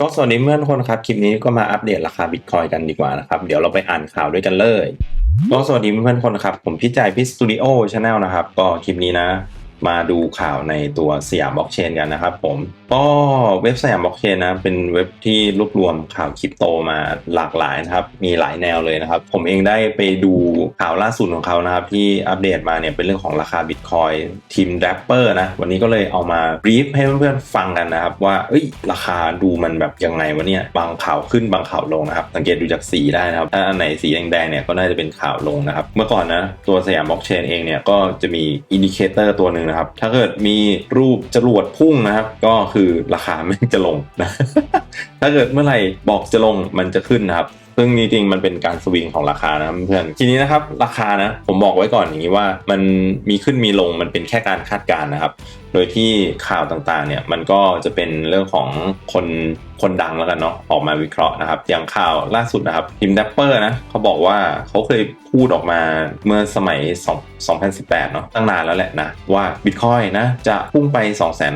ก็สวัสดีเพื่อนคนครับ คลิปนี้ก็มาอัปเดตราคาบิตคอยกันดีกว่านะครับ เดี๋ยวเราไปอ่านข่าวด้วยกันเลย ก็สวัสดีเพื่อนๆคนครับ ผมพี่จ่ายพี่สตูดิโอชาแนลนะครับ ก็คลิปนี้นะ มาดูข่าวในตัวสยามบล็อกเชนกันนะครับผมก็เว็บสยามบล็อกเชนนะเป็นเว็บที่รวบรวมข่าวคริปโตมาหลากหลายนะครับมีหลายแนวเลยนะครับ ผมเองได้ไปดูข่าวล่าสุดของเขานะครับ ที่อัปเดตมาเนี่ยเป็นเรื่องของราคาบิตคอยทีมแรปเปอร์นะวันนี้ก็เลยเอามาบรีฟให้เพื่อนๆฟังกันนะครับ ว่าเอ้ยราคาดูมันแบบยังไงวะเนี่ยบางข่าวขึ้นบางข่าวลงนะครับ สังเกตดูจากสีได้นะครับถ้าอันไหนสีแดงๆเนี่ยก็น่าจะเป็นข่าวลงนะครับ เมื่อก่อนนะตัวสยามบล็อกเชนเองเนี่ยก็จะมีอินดิเคเตอร์ตัวหนึ่งนะครับ ถ้าเกิดมีรูปจรวดพุ่งนะครับ ก็คือราคาไม่จะลงนะถ้าเกิดเมื่อไหร่บอกจะลงมันจะขึ้นนะครับซึ่งจริงๆมันเป็นการสวิงของราคานะเพื่อนทีนี้นะครับราคานะผมบอกไว้ก่อนอย่างนี้ว่ามันมีขึ้นมีลงมันเป็นแค่การคาดการณ์นะครับ โดยที่ข่าวต่างๆเนี่ยมันก็จะเป็นเรื่องของคน คนดังแล้วกันเนาะออกมาวิเคราะห์นะครับ อย่างข่าวล่าสุดนะครับทีมดัปเปอร์นะเขาบอกว่าเขาเคยพูดออกมาเมื่อสมัย2 2018 เนาะตั้งนานแล้วแหละนะ ว่าบิตคอยนะ จะพุ่งไป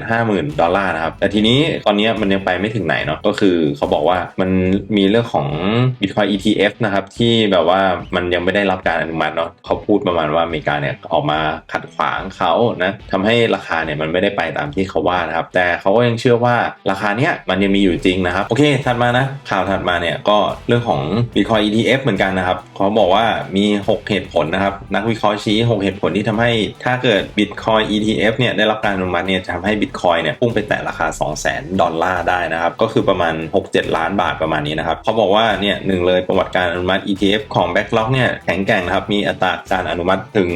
250,000 ดอลลาร์นะครับ แต่ทีนี้ตอนนี้มันยังไปไม่ถึงไหนเนาะก็คือเขาบอกว่ามันมีเรื่องของ Bitcoin ETF นะครับ ที่แบบว่ามันยังไม่ได้รับการอนุมัติเนาะเขาพูดประมาณว่าอเมริกาเนี่ยออกมาขัดขวางเขานะทำให้ราคาเนี่ยมันไม่ได้ไปตามที่เขาว่านะครับแต่เขาก็ยังเชื่อว่าราคาเนี้ยมันยังมีอยู่จริงนะครับ โอเค ถัดมานะ ข่าวถัดมาเนี่ยก็เรื่องของ Bitcoin ETF เหมือนกันนะครับเขาบอกว่ามี 6 เหตุผลนะครับ นักวิเคราะห์ชี้ 6 เหตุผลที่ทำให้ถ้าเกิด Bitcoin ETF เนี่ยได้รับการอนุมัติเนี่ยจะทำให้ Bitcoin เนี่ยพุ่งไปแตะราคา 200,000 ดอลลาร์ได้นะครับ ก็คือประมาณ 6-7 ล้านบาทประมาณนี้นะครับเขาบอกว่าเนี่ยหนึ่งเลยประวัติการอนุมัติ ETF ของ Backlog เนี่ยแข็งแกร่งนะครับมีอัตราการอนุมัติถึง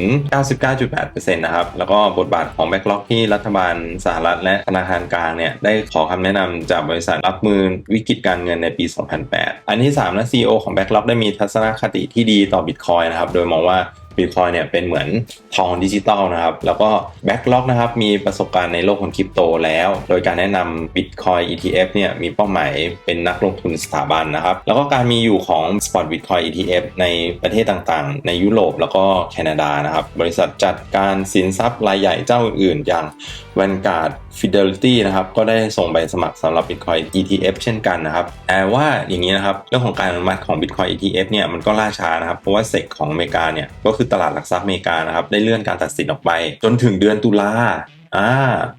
99.8%นะครับแล้วก็บทบาทของ Backlog ที่รัฐบาลสหรัฐและธนาคารกลางเนี่ยได้ขอคำแนะนำจากบริษัทรับมือวิกฤตการเงินในปี 2008 อันที่3นะ CEO ของ Backlog ได้มีทัศนคติที่ดีต่อ Bitcoin นะครับ โดยมองว่าบิตคอยเนี่ยเป็นเหมือนทองดิจิตอลนะครับ แล้วก็ Backlog นะครับ มีประสบการณ์ในโลกของคริปโตแล้ว โดยการแนะนำ Bitcoin ETF เนี่ยมีเป้าหมายเป็นนักลงทุนสถาบันนะครับ แล้วก็การมีอยู่ของ Spot Bitcoin ETF ในประเทศต่างๆ ในยุโรปแล้วก็แคนาดานะครับ บริษัทจัดการสินทรัพย์รายใหญ่เจ้าอื่นๆ อย่าง Vanguard Fidelity นะครับก็ได้ส่งใบสมัครสำหรับ Bitcoin ETF เช่นกันนะครับแต่ว่าอย่างนี้นะครับเรื่องของการอนุมัติของ Bitcoin ETF เนี่ยมันก็ล่าช้านะครับเพราะว่าเซกของอเมริกาเนี่ยก็คือตลาดหลักทรัพย์อเมริกานะครับได้เลื่อนการตัดสินออกไป จนถึงเดือนตุลาอ่า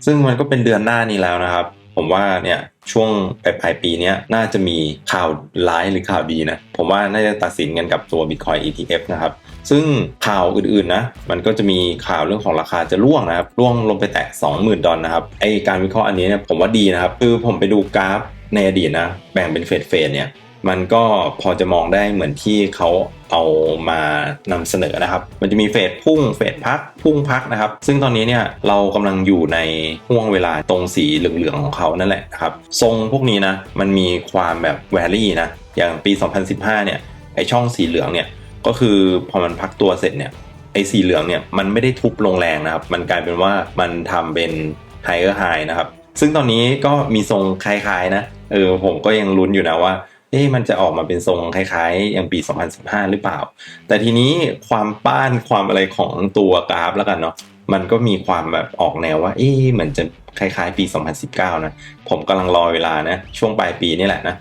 ซึ่งมันก็เป็นเดือนหน้านี้แล้วนะครับ ผมว่าเนี่ยช่วงปลายปลายปีนี้น่าจะมีข่าวร้ายหรือข่าวดีนะ ผมว่าน่าจะตัดสินกันกับตัว Bitcoin ETF นะครับ ซึ่งข่าวอื่นๆนะมันก็จะมีข่าวเรื่องของราคาจะร่วงนะครับร่วงลงไปแตะ 20,000 ดอลนะครับไอการวิเคราะห์อันนี้เนี่ยผมว่าดีนะครับ คือผมไปดูกราฟในอดีตนะแบ่งเป็นเฟสเฟสเนี่ยมันก็พอจะมองได้เหมือนที่เขาเอามานำเสนอนะครับ มันจะมีเฟสพุ่งเฟสพักพุ่งพักนะครับ ซึ่งตอนนี้เนี่ยเรากำลังอยู่ในห่วงเวลาตรงสีเหลืองๆของเขานั่นแหละนะครับ ทรงพวกนี้นะมันมีความแบบแวรี่นะ อย่างปี 2015 เนี่ยไอช่องสีเหลืองเนี่ย ก็คือพอมันพักตัวเสร็จเนี่ยไอสีเหลืองเนี่ยมันไม่ได้ทุบลงแรงนะครับ มันกลายเป็นว่ามันทำเป็นไฮเออร์ไฮนะครับ ซึ่งตอนนี้ก็มีทรงคล้ายๆนะ เออผมก็ยังลุ้นอยู่นะว่า เอ๊ะมันจะออกมาเป็นทรงคล้ายๆ อย่างปี 2015 หรือเปล่า แต่ทีนี้ความป้านความอะไรของตัวกราฟแล้วกันเนาะ มันก็มีความแบบออกแนวว่า เอ๊ะเหมือนจะคล้ายๆ ปี 2019 นะ ผมกำลังรอเวลานะ ช่วงปลายปีนี่แหละนะ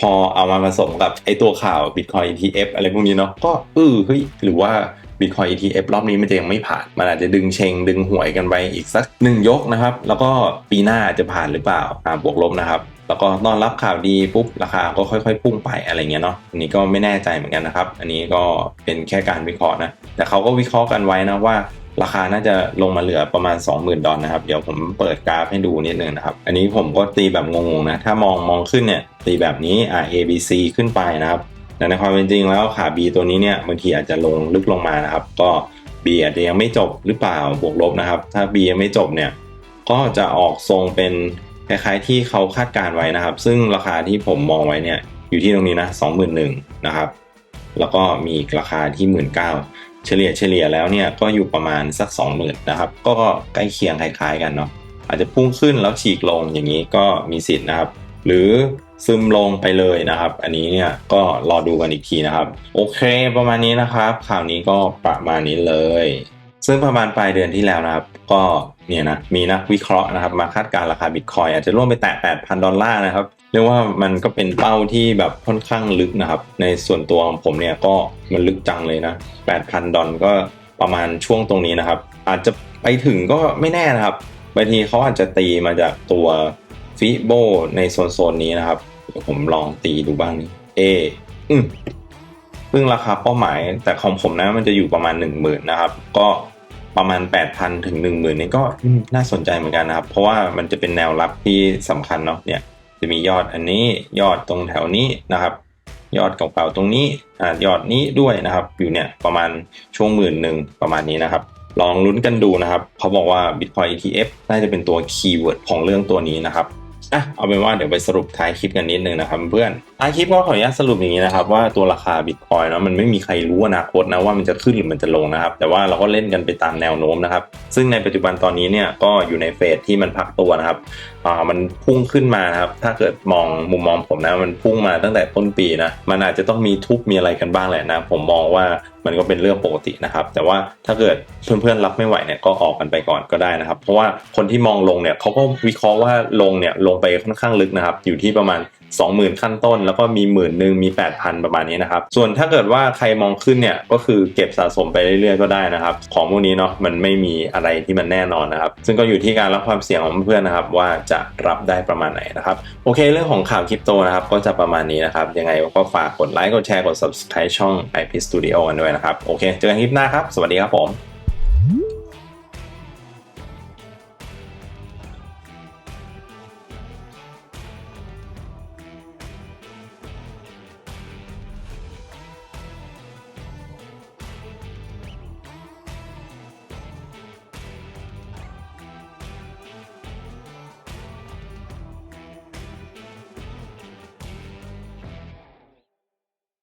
พอเอามาผสมกับไอตัวข่าว Bitcoin ETF อะไรพวกนี้เนาะก็เออเฮ้ยหรือว่า Bitcoin ETF รอบนี้มันจะยังไม่ผ่าน มันอาจจะดึงเชง ดึงหวยกันไปอีกสักหนึ่งยกนะครับ แล้วก็ปีหน้าจะผ่านหรือเปล่าอ่าบวกลบนะครับ แล้วก็ตอนรับข่าวดีปุ๊บ ราคาก็ค่อยๆ พุ่งไปอะไรเงี้ยเนาะ อันนี้ก็ไม่แน่ใจเหมือนกันนะครับ อันนี้ก็เป็นแค่การวิเคราะห์นะ แต่เขาก็วิเคราะห์กันไว้นะว่า ราคาน่าจะลงมาเหลือประมาณ 20,000 ดอลนะครับ เดี๋ยวผมเปิดกราฟให้ดูนิดนึงนะครับ อันนี้ผมก็ตีแบบงงๆนะ ถ้ามองมองขึ้นเนี่ย ตีแบบนี้อ่า A B C ขึ้นไปนะครับแต่ในความเป็นจริงแล้วขา B ตัวนี้เนี่ยบางทีอาจจะลงลึกลงมานะครับ ก็ B อาจจะยังไม่จบหรือเปล่าบวกลบนะครับ ถ้า B ยังไม่จบเนี่ยก็จะออกทรงเป็นคล้ายๆที่เขาคาดการไว้นะครับ ซึ่งราคาที่ผมมองไว้เนี่ยอยู่ที่ตรงนี้นะ21,000นะครับ แล้วก็มีอีกราคาที่ 19,000 เฉลี่ยเฉลี่ยแล้วเนี่ยก็อยู่ประมาณสัก 20,000นะครับ ก็ใกล้เคียงคล้ายๆกันเนาะอาจจะพุ่งขึ้นแล้วฉีกลงอย่างนี้ก็มีสิทธิ์นะครับ หรือซึมลงไปเลยนะครับ อันนี้เนี่ยก็รอดูกันอีกทีนะครับ โอเคประมาณนี้นะครับ ข่าวนี้ก็ประมาณนี้เลย ซึ่งประมาณปลายเดือนที่แล้วนะครับ ก็เนี่ยนะมีนักวิเคราะห์นะครับ มาคาดการราคาบิตคอยอาจจะร่วงไปแตะ 8,000 ดอลลาร์นะครับ เรียกว่ามันก็เป็นเป้าที่แบบค่อนข้างลึกนะครับ ในส่วนตัวของผมเนี่ยก็มันลึกจังเลยนะ 8,000 ดอลก็ประมาณช่วงตรงนี้นะครับ อาจจะไปถึงก็ไม่แน่นะครับบางทีเขาอาจจะตีมาจากตัวฟิโบในโซนโซนๆนี้นะครับ ผมลองตีดูบ้างนี่เออืม ซึ่งราคาเป้าหมายแต่ของผมนะมันจะอยู่ประมาณ 1 0,000นะครับ ก็ประมาณ 8,000 ถึง 10,000นี่ก็น่าสนใจเหมือนกันนะครับ เพราะว่ามันจะเป็นแนวรับที่สำคัญเนาะเนี่ยจะมียอดอันนี้ยอดตรงแถวนี้นะครับ ยอดเก่าๆตรงนี้อ่ายอดนี้ด้วยนะครับ อยู่เนี่ยประมาณช่วงหมื่นหนึ่งประมาณนี้นะครับ ลองลุ้นกันดูนะครับเขาบอกว่า Bitcoin ETF น่าจะเป็นตัวคีย์เวิร์ดของเรื่องตัวนี้นะครับ อะเอาเป็นว่าเดี๋ยวไปสรุปท้ายคลิปกันนิดนึงนะครับเพื่อนท้ายคลิปก็ขออนุญาตสรุปอย่างนี้นะครับว่าตัวราคาบิตคอยเนาะมันไม่มีใครรู้อนาคตนะว่ามันจะขึ้นหรือมันจะลงนะครับ แต่ว่าเราก็เล่นกันไปตามแนวโน้มนะครับ ซึ่งในปัจจุบันตอนนี้เนี่ยก็อยู่ในเฟสที่มันพักตัวนะครับอ่ามันพุ่งขึ้นมานะครับถ้าเกิดมองมุมมองผมนะมันพุ่งมาตั้งแต่ต้นปีนะมันอาจจะต้องมีทุบมีอะไรกันบ้างแหละนะผมมองว่ามันก็เป็นเรื่องปกตินะครับ แต่ว่าถ้าเกิดเพื่อนๆรับไม่ไหวเนี่ยก็ออกกันไปก่อนก็ได้นะครับ เพราะว่าคนที่มองลงเนี่ยเขาก็วิเคราะห์ว่าลงเนี่ยลงไปค่อนข้างลึกนะครับ อยู่ที่ประมาณ 20,000 ขั้นต้น แล้วก็มีหมื่นหนึ่งมี 8,000 ประมาณนี้นะครับ ส่วนถ้าเกิดว่าใครมองขึ้นเนี่ยก็คือเก็บสะสมไปเรื่อยๆก็ได้นะครับ ของพวกนี้เนาะมันไม่มีอะไรที่มันแน่นอนนะครับ ซึ่งก็อยู่ที่การรับความเสี่ยงของเพื่อนๆนะครับ ว่าจะรับได้ประมาณไหนนะครับโอเค เรื่องของข่าวคริปโตนะครับก็จะประมาณนี้นะครับยังไงก็ฝากกดไลค์กดแชร์กด subscribe ช่อง IP Studio กันด้วยนะครับโอเคเจอกันคลิปหน้าครับ สวัสดีครับผม